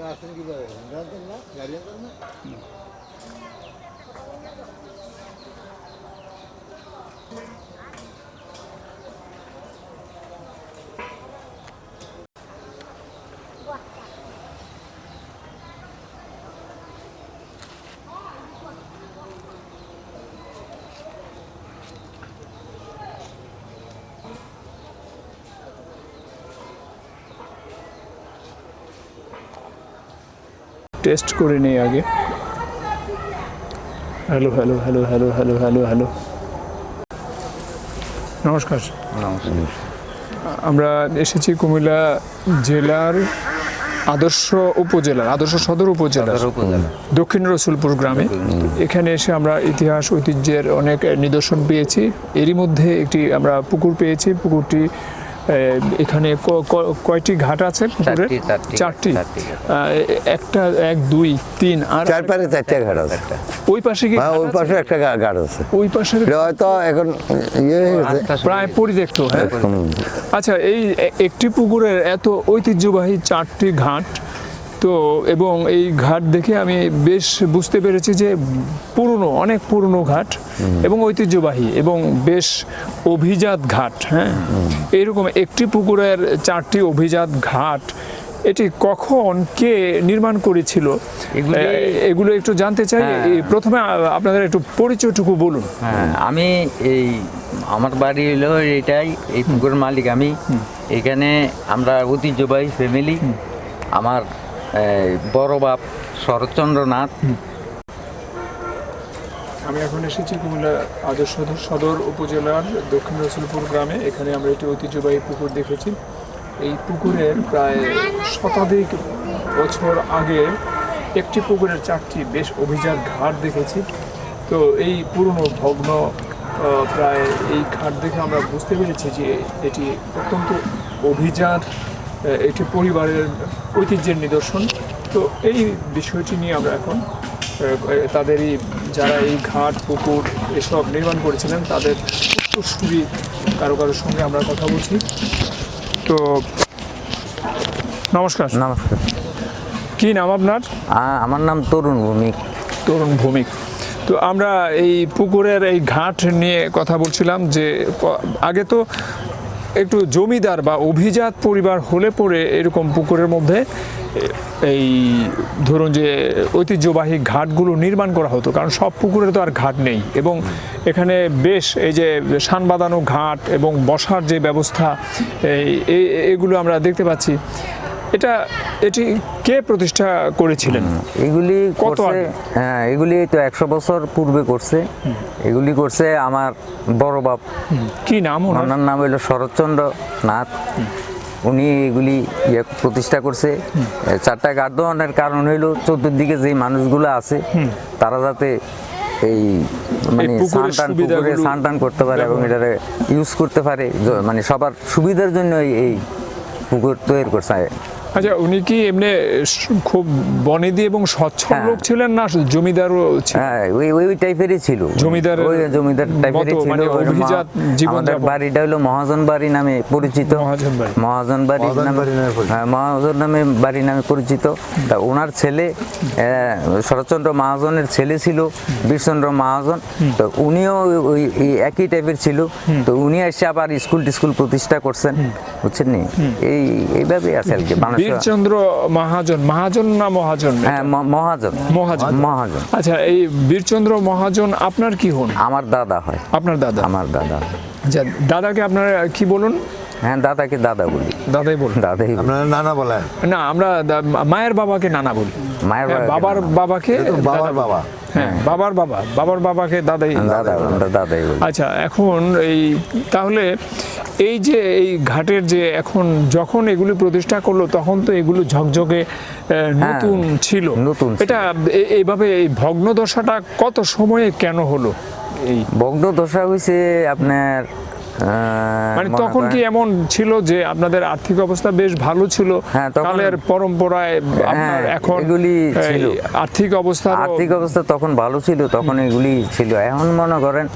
আপনি আসছেন কীভাবে জানতেন না টেস্ট করে নেই আগে। Hello hello hello hello hello hello hello. নমস্কার। আমরা এসেছি কুমিল্লা জেলার আদর্শ উপজেলার আদর্শ সদর উপজেলার দক্ষিণ রসুলপুর গ্রামে। এখানে এসে আমরা ইতিহাস ঐতিহ্যের অনেক নিদর্শন পেয়েছি। এরই মধ্যে একটি আমরা পুকুর পেয়েছি। পুকুরটি এখানে ক- ক- কয়টি ঘাট আছে চারটি, একটা এক দুই তিন আর চার পারে চারটে ঘাট আছে। ওই পাশে কি হ্যাঁ ওই পাশে একটা গা- ঘাট আছে। ওই পাশে হয়তো এখন ইয়ে প্রায় পরিত্যক্ত হ্যাঁ? আচ্ছা এই একটি পুকুরের এত ঐতিহ্যবাহী চারটি ঘাট তো এবং এই ঘাট দেখে আমি বেশ বুঝতে পেরেছি যে পুরনো অনেক পুরনো ঘাট এবং ঐতিহ্যবাহী এবং বেশ অভিজাত ঘাট হ্যাঁ? এইরকম একটি পুকুরের চারটি অভিজাত ঘাট এটি কখন কে নির্মাণ করেছিল? এগুলি- এগুলো একটু জানতে চাই। হ্যাঁ। এই প্রথমে আপনাদের একটু পরিচয়টুকু বলুন। হ্যাঁ আমি এই আমার বাড়ি হলো এটাই এই পুকুরের মালিক আমি। এখানে আমরা ঐতিহ্যবাহী ফ্যামিলি আমার বড় বাপ শরৎচন্দ্র নাথ আমি এখন এসেছি কুমিল্লা আদর্শ সদর উপজেলার দক্ষিণ রসুলপুর গ্রামে। এখানে আমরা একটি ঐতিহ্যবাহী পুকুর দেখেছি। এই পুকুরের প্রায় শতাধিক বছর আগে একটি পুকুরের চারটি বেশ অভিজাত ঘাট দেখেছি। তো এই পুরনো ভগ্ন প্রায় এই ঘাট দেখে আমরা বুঝতে পেরেছি যে এটি অত্যন্ত অভিজাত একটি পরিবারের ঐতিহ্যের নিদর্শন। তো এই বিষয়টি নিয়ে আমরা এখন তাদেরই যারা এই ঘাট পুকুর এসব নির্মাণ করেছিলেন তাদের উত্তরসূরি কারও কারোর সঙ্গে আমরা কথা বলছি। তো নমস্কার। নমস্কার। কি নাম আপনার? আমার নাম তরুণ ভূমিক। তরুণ ভৌমিক। তো আমরা এই পুকুরের এই ঘাট নিয়ে কথা বলছিলাম যে আগে তো একটু জমিদার বা অভিজাত পরিবার হলে পরে এরকম পুকুরের মধ্যে এই ধরুন যে ঐতিহ্যবাহী ঘাটগুলো নির্মাণ করা হতো, কারণ সব পুকুরে তো আর ঘাট নেই। এবং এখানে বেশ এই যে সান বাঁধানো ঘাট এবং বসার যে ব্যবস্থা, এই এগুলো আমরা দেখতে পাচ্ছি। এটা এটি কে প্রতিষ্ঠা করেছিলেন? এগুলি কত হ্যাঁ এগুলি তো একশো বছর পূর্বে করছে। এগুলি করছে আমার বড় বাপ। কি নাম ওনার? নাম হলো শরৎচন্দ্র নাথ। উনি এগুলি ইয়ে প্রতিষ্ঠা করছে। চারটা গার্ড দেওয়ানোর কারণ হইল চতুর্দিকে যে মানুষগুলো আছে তারা যাতে এই মানে পুকুরের সান টান পুকুরে সুবিধাগুলো স্নান টান করতে পারে এবং। এটারে ইউজ করতে পারে। মানে সবার সুবিধার জন্য এই- এই পুকুর তৈরি করছে। আচ্ছা উনি কি এমনি খুব বনেদি এবং স্বচ্ছল হ্যাঁ। লোক ছিলেন না জমিদারও ছিলেন হ্যাঁ ওই ওই টাইপেরই ছিল। জমিদারের ওই জমিদার টাইপেরই ছিল। মানে অভিজাত জীবনযাপন। আমাদের বাড়িটা হলো মহাজন বাড়ি নামে পরিচিত। মহাজন বাড়ি। মহাজন বাড়ি নামে বাড়ি নামে পরিচিত। হ্যাঁ মহাজন নামে বাড়ি নামে পরিচিত। তা ওনার ছেলে শরৎচন্দ্র মহাজনের ছেলে ছিল বীরচন্দ্র মহাজন। তো উনিও ওই- একই টাইপের ছিল। তো উনি এসে আবার স্কুল টিস্কুল প্রতিষ্ঠা করছেন। বুঝছেন নি? এই এইভাবে আছে আর কি বীরচন্দ্র মহাজন মহাজন না মহাজন? হ্যাঁ মহাজন। মহাজন। মহাজন। আচ্ছা এই বীরচন্দ্র মহাজন আপনার কি হন? আমার দাদা হয়। আপনার দাদা? আমার দাদা। আচ্ছা দাদাকে আপনারা কি বলুন? হ্যাঁ দাদাকে দাদা বলি। দাদাই বলুন। দাদাই বলি। আপনার নানা বলেন। না আমরা মায়ের বাবাকে নানা বলি। মায়ের হ্যাঁ, বাবার বাবাকে বাবার বাবা। হ্যাঁ বাবার বাবা বাবার বাবাকে দাদাই দাদা আমরা দাদাই বলি। আচ্ছা এখন এই তাহলে এই যে এই ঘাটের যে এখন যখন এগুলি প্রতিষ্ঠা করল তখন তো এগুলো ঝকঝকে নতুন ছিল। নতুন এটা এইভাবে এই ভগ্নদশাটা কত সময়ে কেন হলো? এই ভগ্ন দশা হয়েছে আপনার মানে তখন কি এমন ছিল যে আপনাদের আর্থিক অবস্থা বেশ ভালো ছিল? হ্যাঁ, কালের পরম্পরায় আপনার হ্যাঁ, এখন এগুলি ছিল। আর্থিক অবস্থা আর্থিক অবস্থা তখন ভালো ছিল তখন এগুলি ছিল। এখন মনে করেন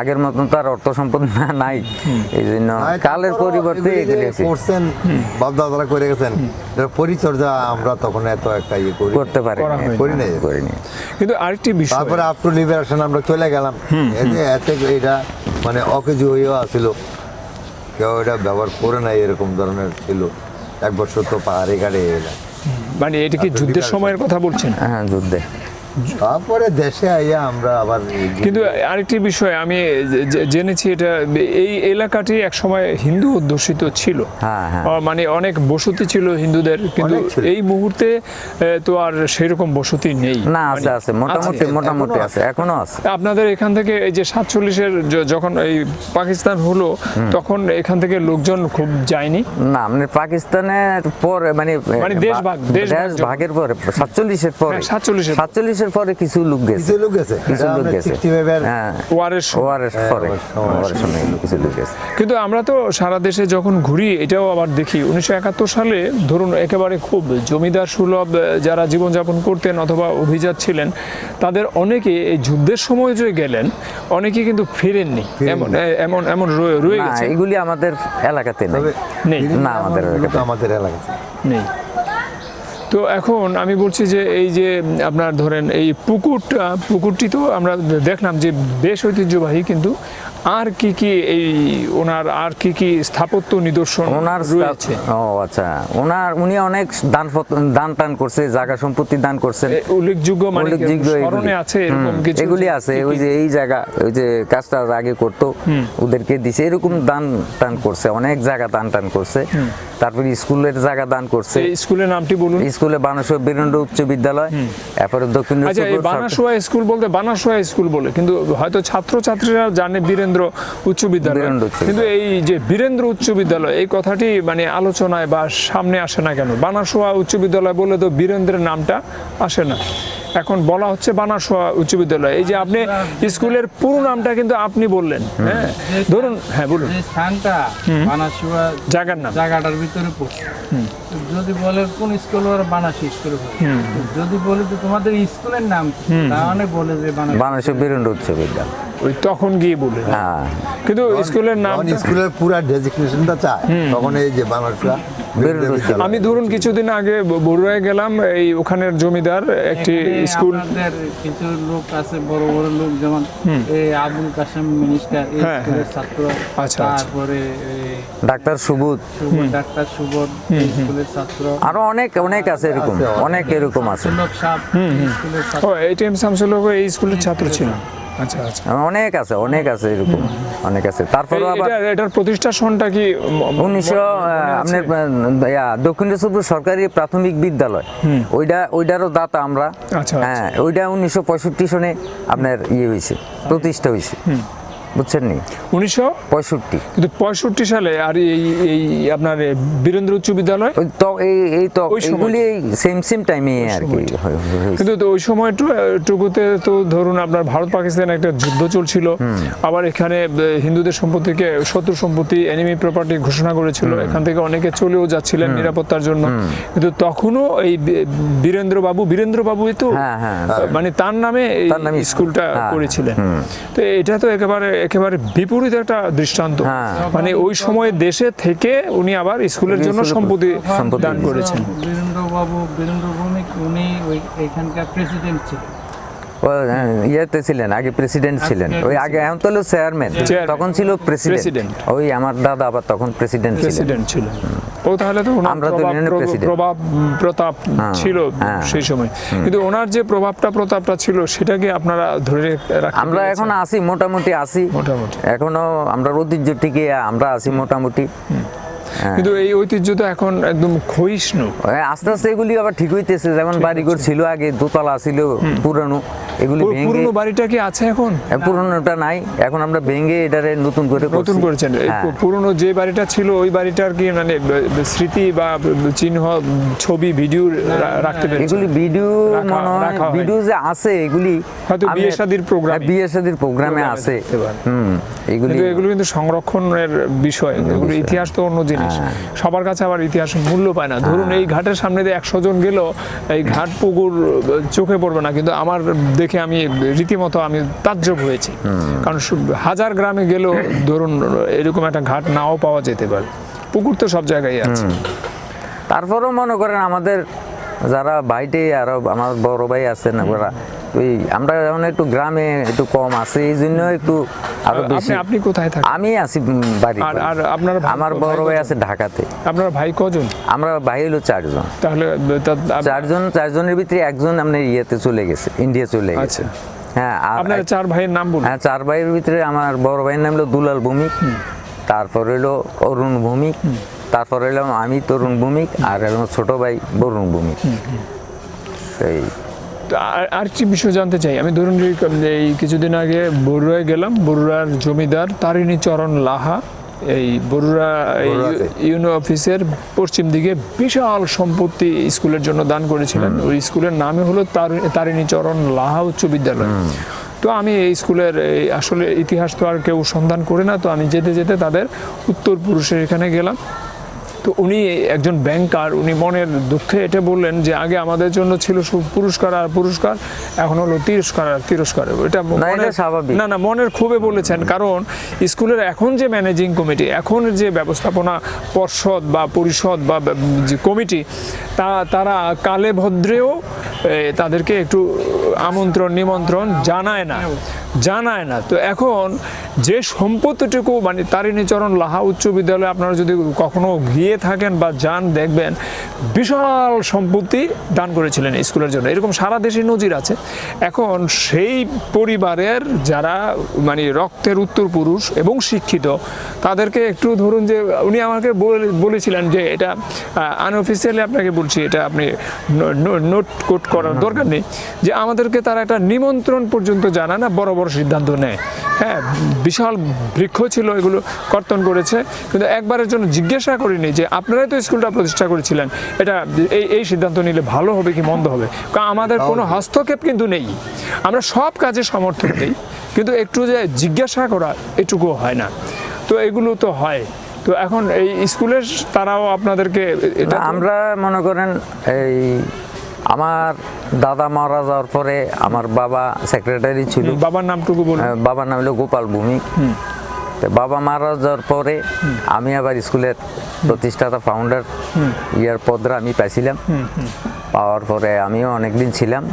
আগের মতন তো আর অর্থ সম্পদ না নাই। এই জন্য কালের পরিবর্তে এগুলি করছেন করে গেছেন পরিচর্যা আমরা তখন এত একটা ইয়ে করি করতে পারি করা নাই করিনি। কিন্তু আরেকটি বিষয় তারপরে আপ টু লিবারেশন আমরা চলে গেলাম। এই এটা মানে অকেজি হয়েও আসিল। কেউ এটা ব্যবহার করে নাই এরকম ধরনের ছিল। এক বছর তো পাহাড়ে ঘাটে এলাম। মানে এটা কি যুদ্ধের সময়ের কথা বলছেন? হ্যাঁ যুদ্ধে। তারপরে দেশে আইয়া আমরা আবার কিন্তু আরেকটি বিষয় আমি জেনেছি এটা এই এলাকাটি একসময় হিন্দু অধ্যুষিত ছিল। হ্যাঁ, হ্যাঁ। মানে অনেক বসতি ছিল হিন্দুদের কিন্তু এই মুহূর্তে তো আর সেরকম বসতি নেই। না আছে মানে আছে মোটামুটি মোটামুটি আছে এখনও আছে। আপনাদের এখান থেকে এই যে সাতচল্লিশের যখন এই পাকিস্তান হলো তখন এখান থেকে লোকজন খুব যায়নি? না মানে পাকিস্তানের পরে মানে মানে দেশ ভাগ, দেশ ভাগের পরে সাতচল্লিশের পরে। হ্যাঁ, 47 এর পরে। কিছু লোক গেছে। কিছু লোক গেছে। কিছু লোক গেছে। 65 এর ওয়ারের সময়। ওয়ারের পরে। কিছু লোক গেছে। কিন্তু আমরা তো সারা দেশে যখন ঘুরি এটাও আবার দেখি উনিশশো একাত্তর সালে ধরুন একেবারে খুব জমিদার সুলভ যারা জীবনযাপন করতেন অথবা অভিজাত ছিলেন তাদের অনেকে এই যুদ্ধের সময় যে গেলেন অনেকে কিন্তু ফিরেননি। এমন এমন এমন রয়ে গেছে। এগুলি আমাদের এলাকাতে নেই। না, আমাদের এলাকাতে। আমাদের এলাকাতে নেই। তো এখন আমি বলছি যে এই যে আপনার ধরেন এই পুকুরটা, পুকুরটি তো আমরা দেখলাম যে বেশ ঐতিহ্যবাহী কিন্তু আর কি কি এই ওনার আর কি কি স্থাপত্য নিদর্শন ওনার রয়েছে? ও আচ্ছা। ওনার উনি অনেক দান দান টান করছে জায়গা সম্পত্তি দান করছেন। উল্লেখযোগ্য মানে স্মরণে আছে এরকম কিছু এগুলি আছে? ওই যে এই জায়গা ওই যে কাজটা আগে করতো ওদেরকে দিছে। এরকম দান টান করছে অনেক জায়গা দান টান করছে। তারপরে স্কুলের জায়গা দান করছে। এই স্কুলের নামটি বলুন। স্কুলে বানাসো বীরেন্দ্র উচ্চ বিদ্যালয় এরপরে দক্ষিণ আচ্ছা বানাসোয়া স্কুল বলতে বানাসোয়া স্কুল বলে কিন্তু হয়তো ছাত্রছাত্রীরা জানে বীরেন্দ্র উচ্চ বিদ্যালয়। কিন্তু এই যে বীরেন্দ্র উচ্চ বিদ্যালয় এই কথাটি মানে আলোচনায় বা সামনে আসে না কেন? বানাসোয়া উচ্চ বিদ্যালয় বলে তো বীরেন্দ্রের নামটা আসে না। এখন বলা হচ্ছে বানাসোয়া উচ্চ বিদ্যালয়। এই যে আপনি স্কুলের পুরো নামটা কিন্তু আপনি বললেন হ্যাঁ? ধরুন হ্যাঁ বলুন। স্থানটা বানাসুয়া জায়গার নাম। জায়গাটার ভিতরে পড়ছে। যদি বলে কোন স্কুল ওরা বানাসি স্কুলে যদি বলে যে তোমাদের স্কুলের নাম? তাহলে বলে যে বানাসি বানাসো বীরেন্দ্র উচ্চ বিদ্যালয়। ওই তখন গিয়ে বলে। হ্যাঁ। কিন্তু স্কুলের নাম স্কুলের পুরা ডেজিগনেশনটা চায় তখন এই যে বাংলাটা আমি ধরুন কিছুদিন আগে বড়ুয়ায় গেলাম এই ওখানের জমিদার একটি স্কুল। কিছু লোক আছে বড় বড় লোক যেমন আবুল কাসেম মিনিস্টার হ্যাঁ, ছাত্র আচ্ছা, আচ্ছা। তারপরে ডাক্তার সুবোধ। ডাক্তার সুবোধ স্কুলের ছাত্র। আরও অনেক অনেক আছে এরকম অনেক। এরকম আছে। এই স্কুলের ছাত্র। ও এটিএম শামসুল এই স্কুলের ছাত্র ছিলেন আচ্ছা আচ্ছা। অনেক আছে অনেক আছে এরকম অনেক আছে। তারপরে আবার এটার প্রতিষ্ঠা সনটা কি ম- ম- উনিশশো মনে আছে? আপনার আহ, দক্ষিণ সরকারি প্রাথমিক বিদ্যালয়। ওইটা ওইটারও দাতা আমরা। আচ্ছা, হ্যাঁ ওইটা উনিশশো পঁয়ষট্টি সনে আপনার ইয়ে হয়েছে প্রতিষ্ঠা হয়েছে। বুঝছেন নি উনিশশো পঁয়ষট্টি। কিন্তু পঁয়ষট্টি সালে আর এই এই আপনার বীরেন্দ্র উচ্চ বিদ্যালয়? তো এই এই তো এগুলি সেম সেম টাইমে আর কি। কিন্তু ওই সময়টুকুতে তো ধরুন আপনার ভারত পাকিস্তান একটা যুদ্ধ চলছিল। আবার এখানে হিন্দুদের সম্পত্তিকে শত্রু সম্পত্তি এনিমি প্রপার্টি ঘোষণা করেছিল। এখান থেকে অনেকে চলেও যাচ্ছিলেন নিরাপত্তার জন্য। কিন্তু তখনও এই বীরেন্দ্র বাবু বীরেন্দ্র বাবু তো হ্যাঁ, হ্যাঁ। মানে তার নামে তার নামে স্কুলটা হ্যাঁ, করেছিলেন। তো এটা তো একেবারে একেবারে বিপরীত একটা দৃষ্টান্ত। হ্যাঁ। মানে ওই সময় দেশে থেকে উনি আবার স্কুলের জন্য সম্পত্তি দান করেছেন। বীরেন্দ্রবাবু বীরেন্দ্র ভৌমিক উনি ওই এখানকার প্রেসিডেন্ট ছিলেন। ও, হ্যাঁ, ইয়েতে ছিলেন আগে প্রেসিডেন্ট ছিলেন। ওই আগে এখন তো চেয়ারম্যান তখন ছিল প্রেসিডেন্ট ওই আমার দাদা আবার তখন প্রেসিডেন্ট প্রেসিডেন্ট ছিলেন। ও তাহলে তো আমরা তো প্রভাব ইউনিয়নের প্র- president। প্রভাব উম, প্রতাপ ছিল হ্যাঁ। সেই সময় কিন্তু ওনার যে প্রভাবটা প্রতাপটা ছিল সেটাকে আপনারা ধরে আমরা? এখন আছি মোটামুটি আছি মোটামুটি। এখনও আমরা ঐতিহ্য টিকে আমরা আছি মোটামুটি কিন্তু এই ঐতিহ্য তো এখন একদম ক্ষয়িষ্ণু। আস্তে আস্তে এগুলি আবার ঠিক হইতেছে যেমন বাড়িঘর ছিল আগে দোতলা ছিল পুরানো এগুলি পুরনো বাড়িটা কি আছে এখন? পুরনোটা নাই এখন আমরা ভেঙে এটারে নতুন করে নতুন করেছেন। হ্যাঁ। পুরনো যে বাড়িটা ছিল ওই বাড়িটার কি মানে স্মৃতি বা চিহ্ন ছবি ভিডিও রাখতে পেরেছেন? এগুলি ভিডিও মনে হয় ভিডিও যে আছে এগুলি হয়তো বিয়ে-শাদির প্রোগ্রামে। হ্যাঁ, বিয়ে শাদির প্রোগ্রামে প্রোগ্রামে আছে। হুম এগুলি এগুলো কিন্তু সংরক্ষণের বিষয়। এগুলো ইতিহাস তো অন্য জিনিস। হ্যাঁ। সবার কাছে আবার ইতিহাস মূল্য পায় না। ধরুন এই ঘাটের সামনে দিয়ে একশো জন গেল এই ঘাট পুকুর চোখে পড়বে না। কিন্তু আমার দেখে আমি রীতিমতো আমি তাজ্জব হয়েছি। কারণ হাজার গ্রামে গেলেও ধরুন এরকম একটা ঘাট নাও পাওয়া যেতে পারে। পুকুর তো সব জায়গায় আছে। তারপরেও মনে করেন আমাদের যারা ভাইটে আরও আমার বড় ভাই আছেন ওরা ওই আমরা যেমন একটু গ্রামে একটু কম আছে এই জন্য একটু আরও আপনি বেশি। আপনি কোথায় থাকেন? আমি আছি বাড়ি আর আর আপনার আমার বড় ভাই আছে ঢাকাতে। আপনার ভাই কজন? আমরা ভাই হলো চারজন। তাহলে চারজন চারজনের ভিতরে একজন আপনার ইয়েতে চলে গেছে ইন্ডিয়া চলে গেছে। আচ্ছা। হ্যাঁ আপনার চার ভাইয়ের নাম বলুন। হ্যাঁ চার ভাইয়ের ভিতরে আমার বড় ভাইয়ের নাম হলো দুলাল ভৌমিক। তারপর হলো অরুণ ভৌমিক। তারপর হলাম আমি তরুণ ভৌমিক আর হলো ছোট ভাই বরুণ ভৌমিক। সেই। আর- কি বিষয় জানতে চাই। আমি ধরুন এই কিছুদিন আগে বরুড়ায় গেলাম। বরুড়ার জমিদার তারিণী চরণ লাহা এই বরুড়া ইউনো অফিসের পশ্চিম দিকে বিশাল সম্পত্তি স্কুলের জন্য দান করেছিলেন। ওই স্কুলের নামে হলো তার- তারিণী চরণ লাহা উচ্চ বিদ্যালয়। তো আমি এই স্কুলের এই আসলে ইতিহাস তো আর কেউ সন্ধান করে না। তো আমি যেতে যেতে তাদের উত্তর পুরুষের এখানে গেলাম। তো উনি একজন ব্যাংকার উনি মনের দুঃখে এটা বললেন যে আগে আমাদের জন্য ছিল পুরস্কার আর পুরস্কার এখন হলো তিরস্কার আর তিরস্কার এটা স্বাভাবিক। না না মনের খুবই বলেছেন কারণ স্কুলের এখন যে ম্যানেজিং কমিটি এখন যে ব্যবস্থাপনা পর্ষদ বা পরিষদ বা যে কমিটি তা তারা কালে ভদ্রেও তাদেরকে একটু আমন্ত্রণ, নিমন্ত্রণ জানায় না। জানায় না। তো এখন যে সম্পত্তিটুকু মানে তারিণীচরণ লাহা উচ্চ বিদ্যালয়ে আপনারা যদি কখনো গিয়ে থাকেন বা যান, দেখবেন বিশাল সম্পত্তি দান করেছিলেন স্কুলের জন্য। এরকম সারা দেশে নজির আছে। এখন সেই পরিবারের যারা মানে রক্তের উত্তর পুরুষ এবং শিক্ষিত তাদেরকে একটু ধরুন যে উনি আমাকে বলে- বলেছিলেন যে এটা আনঅফিসিয়ালি আপনাকে বলছি এটা আপনি নোট কোট করার দরকার নেই। যে আমাদেরকে তারা একটা নিমন্ত্রণ পর্যন্ত জানা না বড় বড় সিদ্ধান্ত নেয়। হ্যাঁ বিশাল বৃক্ষ ছিল এগুলো কর্তন করেছে কিন্তু একবারের জন্য জিজ্ঞাসা করিনি যে আপনারাই তো স্কুলটা প্রতিষ্ঠা করেছিলেন। এটা এই এই সিদ্ধান্ত নিলে ভালো হবে কি মন্দ হবে? কারণ আমাদের কোনো হস্তক্ষেপ কিন্তু নেই। আমরা সব কাজে সমর্থন দিই কিন্তু একটু যে জিজ্ঞাসা করা এটুকু হয় না। তো এগুলো তো হয়। তো এখন এই স্কুলের তারাও আপনাদেরকে এটা আমরা মনে করেন এই আমার দাদা মারা যাওয়ার পরে আমার বাবা সেক্রেটারি ছিল। বাবার নামটুকু বলুন। আহ, বাবার নাম হলো গোপাল ভূমিক বাবা মারা যাওয়ার পরে আমি আবার স্কুলের প্রতিষ্ঠাতা ফাউন্ডার ইয়ার পদরা আমি পাইছিলাম। পাওয়ার পরে আমিও অনেকদিন ছিলাম।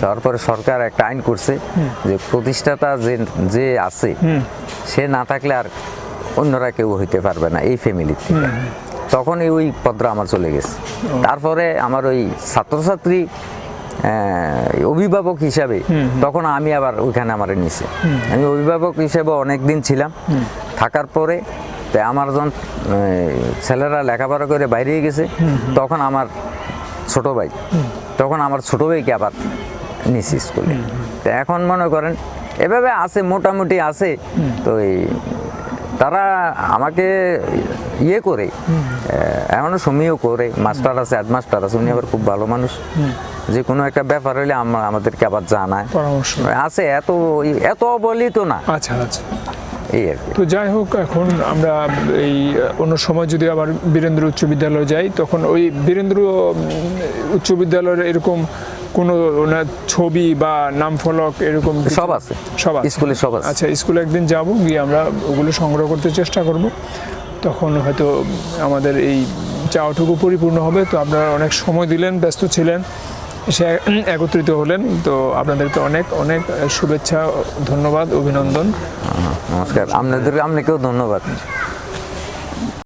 যাওয়ার পরে সরকার একটা আইন করছে যে প্রতিষ্ঠাতা যে যে আছে সে না থাকলে আর অন্যরা কেউ হইতে পারবে না এই ফ্যামিলির থেকে। তখনই ওই পদরা আমার চলে গেছে। তারপরে আমার ওই ছাত্রছাত্রী অভিভাবক হিসাবে তখন আমি আবার ওইখানে আমার নিছে। আমি অভিভাবক হিসেবে অনেক দিন ছিলাম থাকার পরে তো আমার যখন ছেলেরা লেখাপড়া করে বাইরে গেছে। তখন আমার ছোট ভাই তখন আমার ছোট ভাইকে আবার নিছি স্কুলে। তো এখন মনে করেন এভাবে আছে মোটামুটি আছে। তো এই তারা আমাকে ইয়ে করে এখনও সমীহ করে মাস্টার আছে হেডমাস্টার আছে উনি আবার খুব ভালো মানুষ। যে কোনো একটা ব্যাপার হলে আমরা আমাদেরকে আবার জানায়। পরামর্শ। আছে এত এত অবলিত না। আচ্ছা আচ্ছা। এই আর কি। তো যাই হোক এখন আমরা এই অন্য সময় যদি আবার বীরেন্দ্র উচ্চ বিদ্যালয়ে যাই তখন ওই বীরেন্দ্র উচ্চ বিদ্যালয়ের এরকম কোনো ওনার ছবি বা নাম ফলক এরকম সব আছে। সব স্কুলে সব আছে। আচ্ছা স্কুলে একদিন যাব গিয়ে আমরা ওগুলো সংগ্রহ করতে চেষ্টা করব। তখন হয়তো আমাদের এই চাওয়াটুকু পরিপূর্ণ হবে। তো আপনারা অনেক সময় দিলেন, ব্যস্ত ছিলেন, সে একত্রিত হলেন। তো আপনাদেরকে অনেক অনেক শুভেচ্ছা, ধন্যবাদ, অভিনন্দন। নমস্কার। আপনাদের, আপনাকেও ধন্যবাদ।